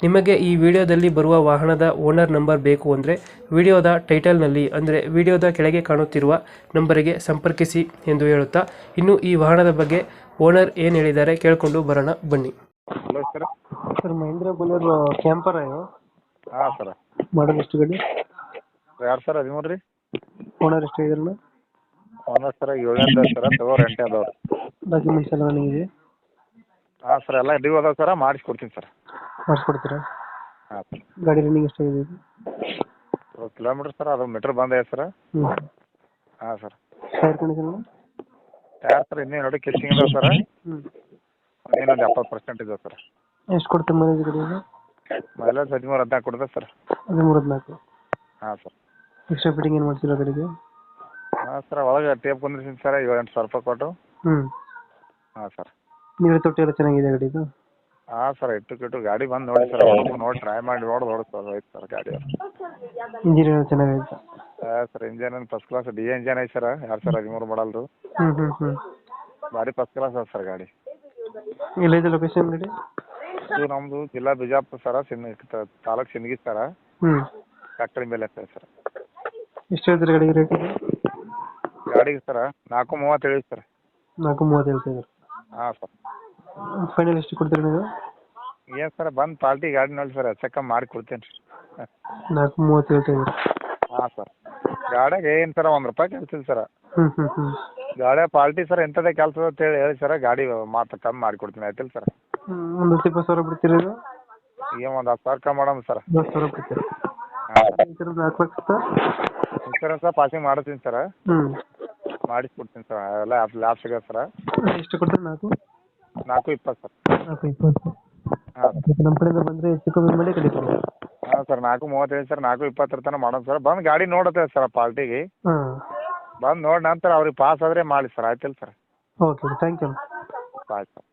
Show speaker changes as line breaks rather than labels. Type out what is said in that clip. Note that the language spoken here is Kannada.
ನಿಮಗೆ ಈ ವಿಡಿಯೋದಲ್ಲಿ ಬರುವ ವಾಹನದ ಓನರ್ ನಂಬರ್ ಬೇಕು ಅಂದರೆ ವಿಡಿಯೋದ ಟೈಟಲ್ನಲ್ಲಿ ಅಂದರೆ ವಿಡಿಯೋದ ಕೆಳಗೆ ಕಾಣುತ್ತಿರುವ ನಂಬರಿಗೆ ಸಂಪರ್ಕಿಸಿ ಎಂದು ಹೇಳುತ್ತಾ ಇನ್ನು ಈ ವಾಹನದ ಬಗ್ಗೆ ಓನರ್ ಏನು ಹೇಳಿದ್ದಾರೆ ಕೇಳಿಕೊಂಡು ಬರೋಣ ಬನ್ನಿ.
Hello sir
sir Mahindra Bolero camper
ಹಾಂ ಸರ್.
ಮಾಡಲ್ ಎಷ್ಟು ಗಡಿ
ಹದಿಮೂರು ರೀ?
ಓನರ್ ಎಷ್ಟು ಇದ್ರಲ್ಲ
ಓನರ್ ಸರ್ ಏಳನೇದು ಸರ್ ತಗೋರ್ ಅದಾವೆ
ಡಾಕ್ಯುಮೆಂಟ್ಸ್ ಎಲ್ಲ ನನಗೆ
ಹಾಂ ಸರ್ ಎಲ್ಲ ಡ್ಯೂ ಅದಾವೆ ಸರ ಮಾಡಿಸ್ಕೊಡ್ತೀನಿ ಸರ್.
ಮಾಡಿಸ್ಕೊಡ್ತೀರಾ?
ಹಾಂ. ಸರ್
ಗಾಡಿ ರನ್ನಿಂಗ್ ಎಷ್ಟಾಗಿದೆ?
ಕಿಲೋಮೀಟ್ರ್ ಸರ್ ಅದು ಮೀಟ್ರ್ ಬಂದೈತೆ ಸರ್.
ಹ್ಞೂ
ಹಾಂ sir.
Tyre condition
tyre sir ಇನ್ನೂ ನೋಡಿ ಕೆಚ್ಚಿಂಗ್ ಇದಾವೆ ಸರ್.
ಹ್ಞೂ
ಇನ್ನೊಂದು ಎಪ್ಪತ್ತು ಪರ್ಸೆಂಟ್ ಇದಾವೆ ಸರ್.
ಎಷ್ಟು ಕೊಡ್ತೀವಿ ಮೈಲೇಜ್ ಗಾಡಿ
ಮೈಲೇಜ್ ಹದಿಮೂರು ಹದಿನಾಲ್ಕು ಕೊಡ್ತದೆ ಸರ್.
ಹದಿಮೂರು ಹದಿನಾಲ್ಕು.
ಹಾಂ ಸರ್.
ಎಕ್ಸ್ಟ್ರಾ ಫಿಟ್ಟಿಂಗ್ ಏನು ಮಾಡ್ತಿಲ್ಲ ಗಾಡಿಗೆ?
ಹಾಂ ಸರ್ ಒಳಗೆ ಟೇಪ್ ಕುಂದಿರ್ತೀನಿ ಸರ್ ಏಳು ಎಂಟು ಸಾವಿರ ರೂಪಾಯಿ ಕೊಟ್ಟು.
ಹ್ಞೂ
ಹಾಂ ಸರ್.
ನೀರು ತೊಟ್ಟಿ ಎಲ್ಲ ಚೆನ್ನಾಗಿದೆ ಗಾಡಿದು
ಹಾಂ ಸರ್ ಇಟ್ಟು ಕಿಟ್ಟು ಗಾಡಿ ಬಂದು ನೋಡಿ ಸರ್ ನೋಡಿ ಟ್ರೈ ಮಾಡಿ ನೋಡಿ ನೋಡಿ ಸರ್ ಐತೆ ಸರ್ ಗಾಡಿ
ಇಂಜಿನ್ ಎಲ್ಲ ಚೆನ್ನಾಗೈತೆ
ಹಾಂ sir engine first class the engine ಐತೆ ಸರ್ ಎರಡು ಸಾವಿರ ಹದಿಮೂರು ಮಾಡಲ್ದು
ಹ್ಞೂ ಹ್ಞೂ ಹ್ಞೂ
ಭಾರಿ ಫಸ್ಟ್ ಕ್ಲಾಸ್ ಅದ ಸರ್ ಗಾಡಿ.
ಎಲ್ಲೈತೆ ಲೊಕೇಶನ್ ಗಾಡಿ?
ಇದು ನಮ್ಮದು ಜಿಲ್ಲಾ ಬಿಜಾಪುರ ಸರ ಸಿನ್ ತಾಲೂಕು ಸಿಂದಗಿ ಸರ.
ಹ್ಞೂ
ಫ್ಯಾಕ್ಟ್ರಿ ಮೇಲೆ ಆಗ್ತದೆ ಸರ್.
ಎಷ್ಟು ಹೇಳ್ತೀರಿ ಗಾಡಿಗೆ ರೇಟ್
ಗಾಡಿಗೆ ಸರ ನಾಲ್ಕು ಮೂವತ್ತು ಹೇಳಿ ಸರ್.
ನಾಲ್ಕು ಮೂವತ್ತು ಹೇಳ್ತೀವಿ ಇದ್ದಾರೆ
ಹಾಂ ಸರ್.
ಫೈನಲ್ ಎಷ್ಟು ಕೊಡ್ತೀರಿ ನೀವು?
ಏನು ಸರ್ ಬಂದು ಪಾರ್ಟಿ ಗಾಡಿ ನೋಡಿ ಸರ್ ಚೆಕ್ ಮಾಡಿ ಕೊಡ್ತೀನಿ
ನಾಲ್ಕು ಮೂವತ್ತು ಹೇಳ್ತಾ ಇದ್ದಾರೆ
ಹಾಂ ಸರ್. ಗಾಡಿಯಾಗ ಏನು ಸರ ಒಂದು ರೂಪಾಯಿ ಕೇಳ್ತೀನಿ ಸರ.
ಹ್ಞೂ ಹ್ಞೂ ಹ್ಞೂ
ಗಾಡಿಯಾಗ ಪಾರ್ಟಿ ಸರ್ ಎಂಥದೇ ಕೆಲಸ ಅಂತ ಹೇಳಿ ಹೇಳಿ ಸರ ಗಾಡಿ ಮಾತು ಕಮ್ಮಿ ಮಾಡಿ ಕೊಡ್ತೀನಿ ಆಯ್ತಿಲ್ಲ ಸರ್.
ಒಂದು ಹತ್ತು ಇಪ್ಪತ್ತು ಸಾವಿರ ಬಿಡ್ತೀರಿ ಇದು?
ಏನು ಒಂದು ಹತ್ತು ಸಾವಿರ ಕಮ್ಮಿ ಮಾಡೋಣ ಸರ್.
ಇನ್ಶೂರೆನ್ಸ್ ಸಾವಿರ ಬಿಡ್ತೀರಿ?
ಇನ್ಸೂರೆನ್ಸ ಪಾಸಿಂಗ್ ಮಾಡ್ತೀನಿ ಸರ್.
ಹ್ಞೂ
ಮಾಡಿಸ್ಕೊಡ್ತೀನಿ ಸರ್ ಎಲ್ಲ ಲ್ಯಾಬ್ ಸಿಗೋದು ಸರ್.
ಎಷ್ಟು ಕೊಡ್ತೀರಿ ನಾಲ್ಕು?
ನಾಲ್ಕು ಇಪ್ಪತ್ತು ಸರ್.
ನಾಲ್ಕು ಇಪ್ಪತ್ತು.
ಹಾಂ.
ಮತ್ತೆ ನಮ್ಮ ಕಡೆಯಿಂದ ಬಂದ್ರೆ ಹೆಚ್ಚು ಕಮ್ಮಿ ಮಾಡಿ ಕಡಿಮೆ ಕೊಡಿ
ಹಾಂ ಸರ್ ನಾಲ್ಕು ಮೂವತ್ತೈದು ಸರ್ ನಾಲ್ಕು ಇಪ್ಪತ್ತರ ತನಕ ಮಾಡೋಣ ಸರ್. ಬಂದು ಗಾಡಿ ನೋಡುತ್ತೆ ಸರ್ ಪಾರ್ಟಿಗೆ
ಹಾಂ.
ಬಂದು ನೋಡಿ ನಂತರ ಅವ್ರಿಗೆ ಪಾಸ್ ಆದ್ರೆ ಮಾಡಿ ಸರ್ ಆಯ್ತಲ್ಲ ಸರ್?
Okay thank you.
ಆಯ್ತು ಸರ್.